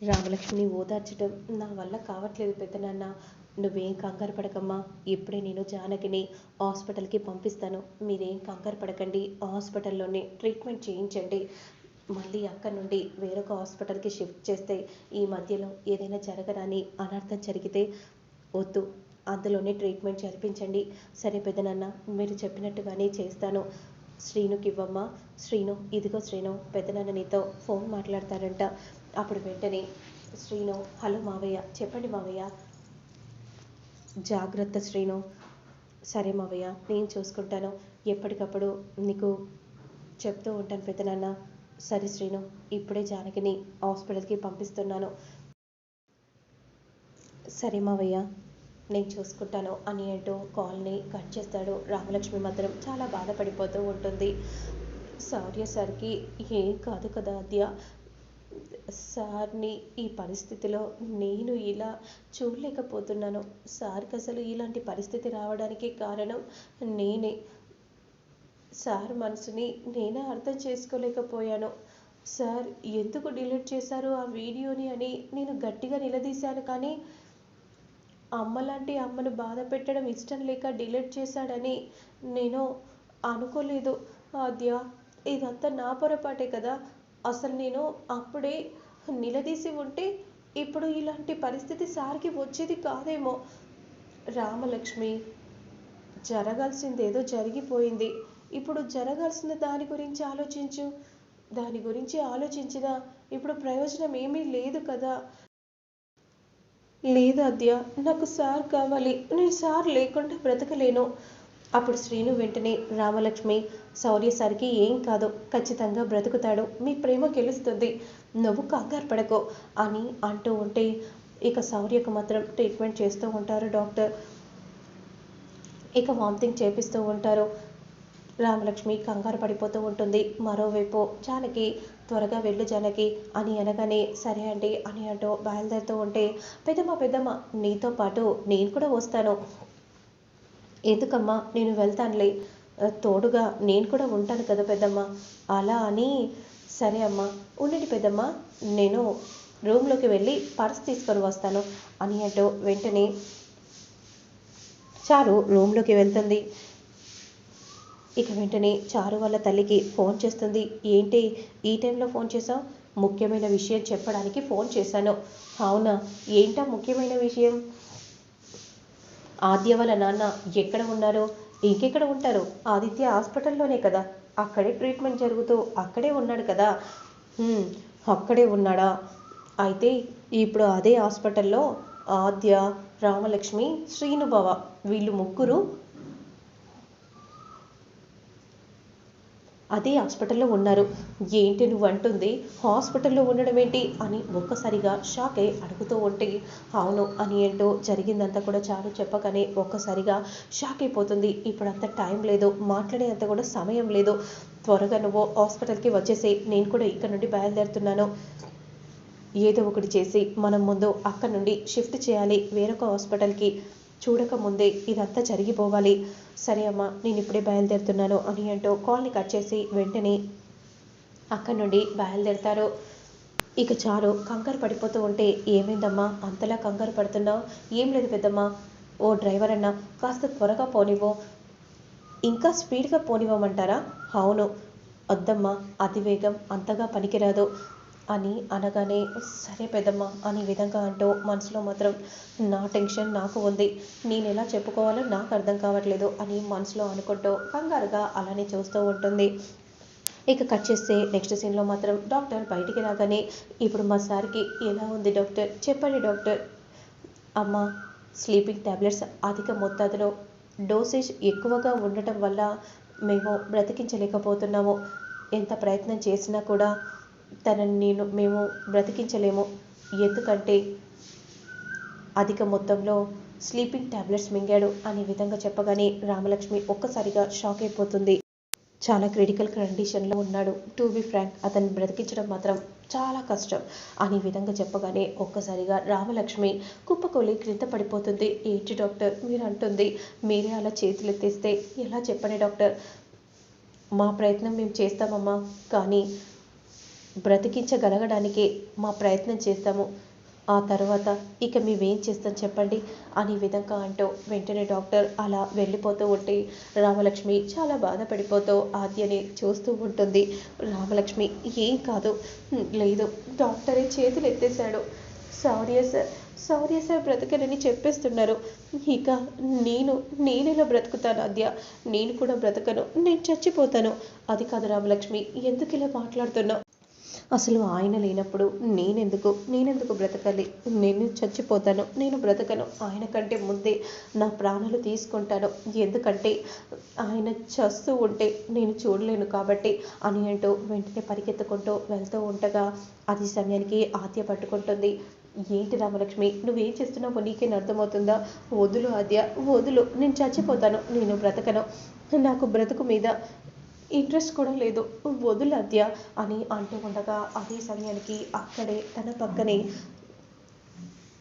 రామలక్ష్మిని ఓదార్చడం నా వల్ల కావట్లేదు పెద్దనాన్న నువ్వేం కంగారు పడకమ్మా. ఇప్పుడే నేను జానకిని హాస్పిటల్కి పంపిస్తాను. మీరేం కంగారు పడకండి. హాస్పిటల్లోనే ట్రీట్మెంట్ చేయించండి. మళ్ళీ అక్కడ నుండి వేరొక హాస్పిటల్కి షిఫ్ట్ చేస్తే ఈ మధ్యలో ఏదైనా జరగరాని అనర్థం జరిగితే వద్దు. అందులోనే ట్రీట్మెంట్ జరిపించండి. సరే పెద్దనాన్న మీరు చెప్పినట్టుగానే చేస్తాను. శ్రీనుకి ఇవ్వమ్మా శ్రీను ఇదిగో శ్రీను పెద్దనాన్న నీతో ఫోన్ మాట్లాడతారంట. అప్పుడు వెంటనే శ్రీను హలో మావయ్య చెప్పండి మావయ్య. జాగ్రత్త శ్రీను. సరే మావయ్య నేను చూసుకుంటాను. ఎప్పటికప్పుడు నీకు చెప్తూ ఉంటాను పెద్దనాన్న సరే శ్రీను ఇప్పుడే జానకిని హాస్పిటల్కి పంపిస్తున్నాను. సరే మావయ్య నేను చూసుకుంటాను అని అంటూ కాల్ని కట్ చేస్తాడు. రామలక్ష్మి మాత్రం చాలా బాధపడిపోతూ ఉంటుంది. శౌర్య సార్కి ఏం కాదు కదా అద్య సార్ని ఈ పరిస్థితిలో నేను ఇలా చూడలేకపోతున్నాను. సార్కి అసలు ఇలాంటి పరిస్థితి రావడానికి కారణం నేనే. సార్ మనసుని నేనే అర్థం చేసుకోలేకపోయాను. సార్ ఎందుకు డిలీట్ చేశారు ఆ వీడియోని అని నేను గట్టిగా నిలదీశాను కానీ అమ్మలాంటి అమ్మను బాధ పెట్టడం ఇష్టం లేక డిలీట్ చేశాడని నేను అనుకోలేదు. ఆద్య ఇదంతా నా పొరపాటే కదా. అసలు నేను అప్పుడే నిలదీసి ఉంటే ఇప్పుడు ఇలాంటి పరిస్థితి సార్కి వచ్చేది కాదేమో. రామలక్ష్మి జరగాల్సిందేదో జరిగిపోయింది. ఇప్పుడు జరగాల్సిన దాని గురించి ఆలోచించు. దాని గురించి ఆలోచించినా ఇప్పుడు ప్రయోజనం ఏమీ లేదు కదా. లేదు అద్య నాకు సార్ కావాలి. నేను సార్ లేకుండా బ్రతకలేను. అప్పుడు శ్రీను వెంటనే రామలక్ష్మి శౌర్యసారికి ఏం కాదు ఖచ్చితంగా బ్రతుకుతాడు మీ ప్రేమ గెలుస్తుంది నువ్వు కంగారు పడకో అని అంటూ ఉంటే ఇక శౌర్యకు మాత్రం ట్రీట్మెంట్ చేస్తూ ఉంటారు డాక్టర్. ఇక వామిటింగ్ చేపిస్తూ ఉంటారు. రామలక్ష్మి కంగారు పడిపోతూ ఉంటుంది. మరోవైపు జానకి త్వరగా వెళ్ళు జానకి అని అనగానే సరే అండి అని అంటూ బయలుదేరుతూ ఉంటే పెద్దమ్మ పెద్దమ్మ నీతో పాటు నేను కూడా వస్తాను ఎందుకమ్మా? నేను వెళ్తానులే. తోడుగా నేను కూడా ఉంటాను కదా పెద్దమ్మ. అలా అని సరే అమ్మా. ఉండండి పెద్దమ్మ. నేను రూమ్లోకి వెళ్ళి పర్స్ తీసుకొని వస్తాను అని అంటూ వెంటనే చారు రూమ్లోకి వెళ్తుంది. ఇక వెంటనే చారు వాళ్ళ తల్లికి ఫోన్ చేస్తుంది. ఏంటి ఈ టైంలో ఫోన్ చేసావు ముఖ్యమైన విషయం చెప్పడానికి ఫోన్ చేశాను. అవునా? ఏంటా ముఖ్యమైన విషయం? ఆద్య వాళ్ళ నాన్న ఎక్కడ ఉన్నారు ఇంకెక్కడ ఉంటారు ఆదిత్య హాస్పిటల్లోనే కదా. అక్కడే ట్రీట్మెంట్ జరుగుతూ అక్కడే ఉన్నాడు కదా. అక్కడే ఉన్నాడా? అయితే ఇప్పుడు అదే హాస్పిటల్లో ఆద్య రామలక్ష్మి శ్రీనుభవ వీళ్ళు ముగ్గురు అదే హాస్పిటల్లో ఉన్నారు. ఏంటి నువ్వు అంటుంది హాస్పిటల్లో ఉండడం ఏంటి? అని ఒక్కసారిగా షాక్ అయి అడుగుతూ ఉంటే అవును అని ఏంటో జరిగిందంతా కూడా చాలు చెప్పగానే ఒక్కసారిగా షాక్ అయిపోతుంది. ఇప్పుడు అంత టైం లేదు మాట్లాడేంత కూడా సమయం లేదు. త్వరగా నువ్వు హాస్పిటల్కి వచ్చేసి నేను కూడా ఇక్కడ నుండి బయలుదేరుతున్నాను. ఏదో ఒకటి చేసి మనం ముందు అక్కడ నుండి షిఫ్ట్ చేయాలి వేరొక హాస్పిటల్కి. చూడకముందే ఇదంతా జరిగిపోవాలి. సరే అమ్మా నేను ఇప్పుడే బయలుదేరుతున్నాను అని అంటూ కాల్ని కట్ చేసి వెంటనే అక్కడి నుండి బయలుదేరుతారు. ఇక చారు కంగారు పడిపోతూ ఉంటే ఏమైందమ్మా? అంతలా కంగారు పడుతున్నావు? ఏం లేదు పెద్దమ్మా. ఓ డ్రైవర్ అన్న కాస్త త్వరగా పోనివ్వు. ఇంకా స్పీడ్గా పోనివ్వమంటారా? అవును. వద్దమ్మా అతివేగం అంతగా పనికిరాదు. అని అనగానే సరే పెద్దమ్మ అనే విధంగా అంటూ మనసులో మాత్రం నా టెన్షన్ నాకు ఉంది. నేను ఎలా చెప్పుకోవాలో నాకు అర్థం కావట్లేదు అని మనసులో అనుకుంటూ కంగారుగా అలానే చూస్తూ ఉంటుంది. ఇక కట్ చేస్తే నెక్స్ట్ సీన్లో మాత్రం డాక్టర్ బయటికి రాగానే ఇప్పుడు మా సార్కి ఎలా ఉంది డాక్టర్? చెప్పండి డాక్టర్. అమ్మ స్లీపింగ్ టాబ్లెట్స్ అధిక మోతాదులో డోసేజ్ ఎక్కువగా ఉండటం వల్ల మేము బ్రతికించలేకపోతున్నాము. ఎంత ప్రయత్నం చేసినా కూడా తనని నేను మేము బ్రతికించలేము. ఎందుకంటే అధిక మొత్తంలో స్లీపింగ్ టాబ్లెట్స్ మింగాడు అనే విధంగా చెప్పగానే రామలక్ష్మి ఒక్కసారిగా షాక్ అయిపోతుంది. చాలా క్రిటికల్ కండిషన్లో ఉన్నాడు. టు బి ఫ్రాంక్ అతన్ని బ్రతికించడం మాత్రం చాలా కష్టం అనే విధంగా చెప్పగానే ఒక్కసారిగా రామలక్ష్మి కుప్పకొలి క్రింద పడిపోతుంది. ఏంటి డాక్టర్? మీరు అంటుంది మీరే అలా చేతులు ఎత్తేస్తే ఎలా చెప్పండి డాక్టర్? మా ప్రయత్నం మేము చేస్తామమ్మా. కానీ బ్రతికించగలగడానికే మా ప్రయత్నం చేస్తాము. ఆ తర్వాత ఇక మేమేం చేస్తాం చెప్పండి? అనే విధంగా అంటూ వెంటనే డాక్టర్ అలా వెళ్ళిపోతూ ఉంటే రామలక్ష్మి చాలా బాధపడిపోతూ ఆద్యని చూస్తూ ఉంటుంది. రామలక్ష్మి ఏం కాదు. లేదు. డాక్టరే చేతులు ఎత్తేశాడు. సౌర్య సార్ సౌర్య సార్ బ్రతకనని చెప్పేస్తున్నారు. ఇక నేను నేనెలా బ్రతుకుతాను అద్య నేను కూడా బ్రతకను. నేను చచ్చిపోతాను. అది కాదు రామలక్ష్మి. ఎందుకు ఇలా మాట్లాడుతున్నావు? అసలు ఆయన లేనప్పుడు నేనెందుకు? నేనెందుకు బ్రతకాలి? నేను చచ్చిపోతాను నేను బ్రతకను. ఆయన కంటే ముందే నా ప్రాణాలు తీసుకుంటాను. ఎందుకంటే ఆయన చస్తూ ఉంటే నేను చూడలేను కాబట్టి అని అంటూ వెంటనే పరిగెత్తుకుంటూ వెళ్తూ ఉండగా అది సమయానికి ఆద్య పట్టుకుంటుంది. ఏంటి రామలక్ష్మి నువ్వేం చేస్తున్నావు నీకేం అర్థమవుతుందా? వదులు ఆద్య వదులు. నేను చచ్చిపోతాను నేను బ్రతకను. నాకు బ్రతుకు మీద ఇంట్రెస్ట్ కూడా లేదు. వదులు అద్య అని అంటూ ఉండగా అదే సమయానికి అక్కడే తన పక్కనే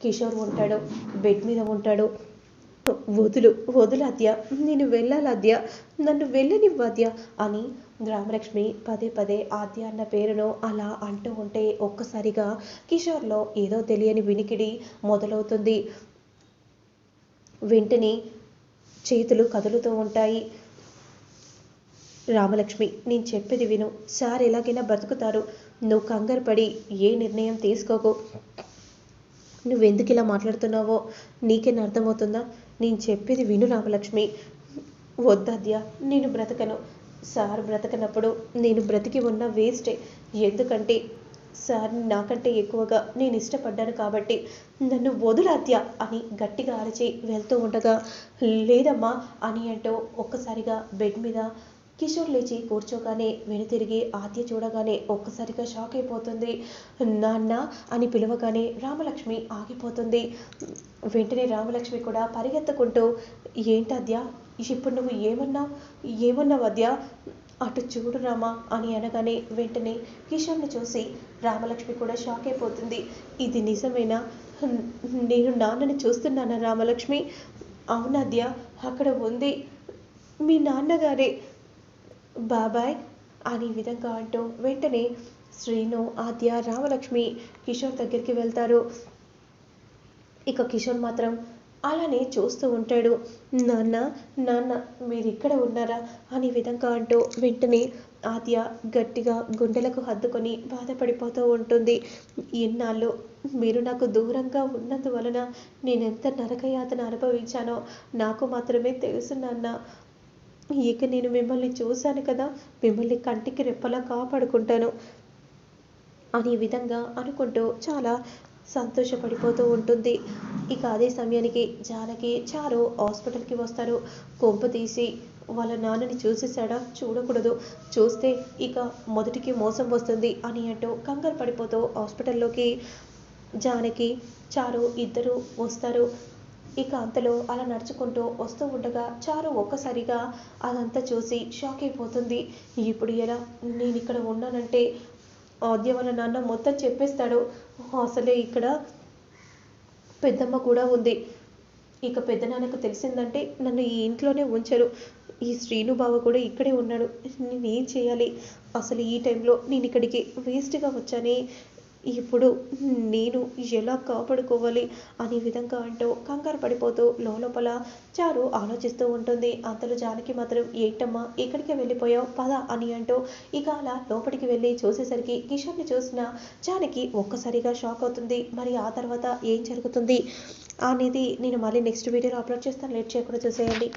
కిషోర్ ఉంటాడు. బెడ్ మీద ఉంటాడు. వదులు వదులు అద్య నేను వెళ్ళాలి అద్య నన్ను వెళ్ళనివ్వద్య అని రామలక్ష్మి పదే పదే ఆద్య అన్న పేరును అలా అంటూ ఉంటే ఒక్కసారిగా కిషోర్లో ఏదో తెలియని వినికిడి మొదలవుతుంది. వెంటనే చేతులు కదులుతూ ఉంటాయి. రామలక్ష్మి నేను చెప్పేది విను. సార్ ఎలాగైనా బ్రతుకుతారు. నువ్వు కంగారు పడి ఏ నిర్ణయం తీసుకోకు. నువ్వెందుకు ఇలా మాట్లాడుతున్నావో? నీకేనా అర్థమవుతుందా? నేను చెప్పేది విను రామలక్ష్మి. వద్దద్య నేను బ్రతకను. సార్ బ్రతకనప్పుడు నేను బ్రతికి ఉన్న వేస్టే. ఎందుకంటే సార్ నాకంటే ఎక్కువగా నేను ఇష్టపడ్డాను కాబట్టి నన్ను వదులాద్య అని గట్టిగా అరిచి వెళ్తూ ఉండగా లేదమ్మా అని అంటూ ఒక్కసారిగా బెడ్ మీద కిషోర్ లేచి కూర్చోగానే వెనుతిరిగి ఆద్య చూడగానే ఒక్కసారిగా షాక్ అయిపోతుంది. నాన్న అని పిలవగానే రామలక్ష్మి ఆగిపోతుంది. వెంటనే రామలక్ష్మి కూడా పరిగెత్తుకుంటూ ఏంటద్య ఇప్పుడు నువ్వు ఏమన్నావు ఏమన్నావు అద్య అటు చూడు రామా అని అనగానే వెంటనే కిషోర్ని చూసి రామలక్ష్మి కూడా షాక్ అయిపోతుంది. ఇది నిజమేనా? నేను నాన్నని చూస్తున్నానా రామలక్ష్మి? అవునాద్య అక్కడ ఉంది. మీ నాన్నగారే బాబాయ్ అని విధంగా అంటూ వెంటనే శ్రీను ఆద్య రామలక్ష్మి కిషోర్ దగ్గరికి వెళ్తారు. ఇక కిషోర్ మాత్రం అలానే చూస్తూ ఉంటాడు. నాన్న నాన్న మీరు ఇక్కడ ఉన్నారా? అనే విధంగా అంటూ వెంటనే ఆద్య గట్టిగా గుండెలకు హద్దుకొని బాధపడిపోతూ ఉంటుంది. ఇన్నాళ్ళు మీరు నాకు దూరంగా ఉన్నందువలన నేను ఎంత నరకయాతన అనుభవించానో నాకు మాత్రమే తెలుసు నాన్న. ఇక నేను మిమ్మల్ని చూశాను కదా మిమ్మల్ని కంటికి రెప్పలా కాపాడుకుంటాను అనే విధంగా అనుకుంటూ చాలా సంతోషపడిపోతూ ఉంటుంది. ఇక అదే సమయానికి జానకి చారు హాస్పిటల్కి వస్తారు. కొంపు తీసి వాళ్ళ నాన్నని చూసేసాడా చూడకూడదు. చూస్తే ఇక మొదటికి మోసం వస్తుంది అని అంటూ కంగారు పడిపోతూ హాస్పిటల్లోకి జానకి చారు ఇద్దరు వస్తారు. ఇక అంతలో అలా నడుచుకుంటూ వస్తూ ఉండగా చారు ఒక్కసారిగా అదంతా చూసి షాక్ అయిపోతుంది. ఇప్పుడు ఎలా? నేను ఇక్కడ ఉన్నానంటే ఆద్య వాళ్ళ నాన్న మొత్తం చెప్పేస్తాడు. అసలే ఇక్కడ పెద్దమ్మ కూడా ఉంది. ఇక పెద్దనాన్నకు తెలిసిందంటే నన్ను ఈ ఇంట్లోనే ఉంచరు. ఈ శ్రీను బావ కూడా ఇక్కడే ఉన్నాడు. నేనేం చేయాలి? అసలు ఈ టైంలో నేను ఇక్కడికి వేస్ట్గా వచ్చానే ఇప్పుడు నేను ఎలా కాపాడుకోవాలి అనే విధంగా అంటూ కంగారు పడిపోతూ లోపల చారు ఆలోచిస్తూ ఉంటుంది. అంతలో జానకి మాత్రం ఏంటమ్మా ఎక్కడికి వెళ్ళిపోయావు? పద అని అంటూ ఇక అలా లోపలికి వెళ్ళి చూసేసరికి కిషోర్ని చూసిన జానకి ఒక్కసారిగా షాక్ అవుతుంది. మరి ఆ తర్వాత ఏం జరుగుతుంది? అనేది నేను మళ్ళీ నెక్స్ట్ వీడియోలో అప్లోడ్ చేస్తాను. లేట్ చేయకుండా చూసేయండి.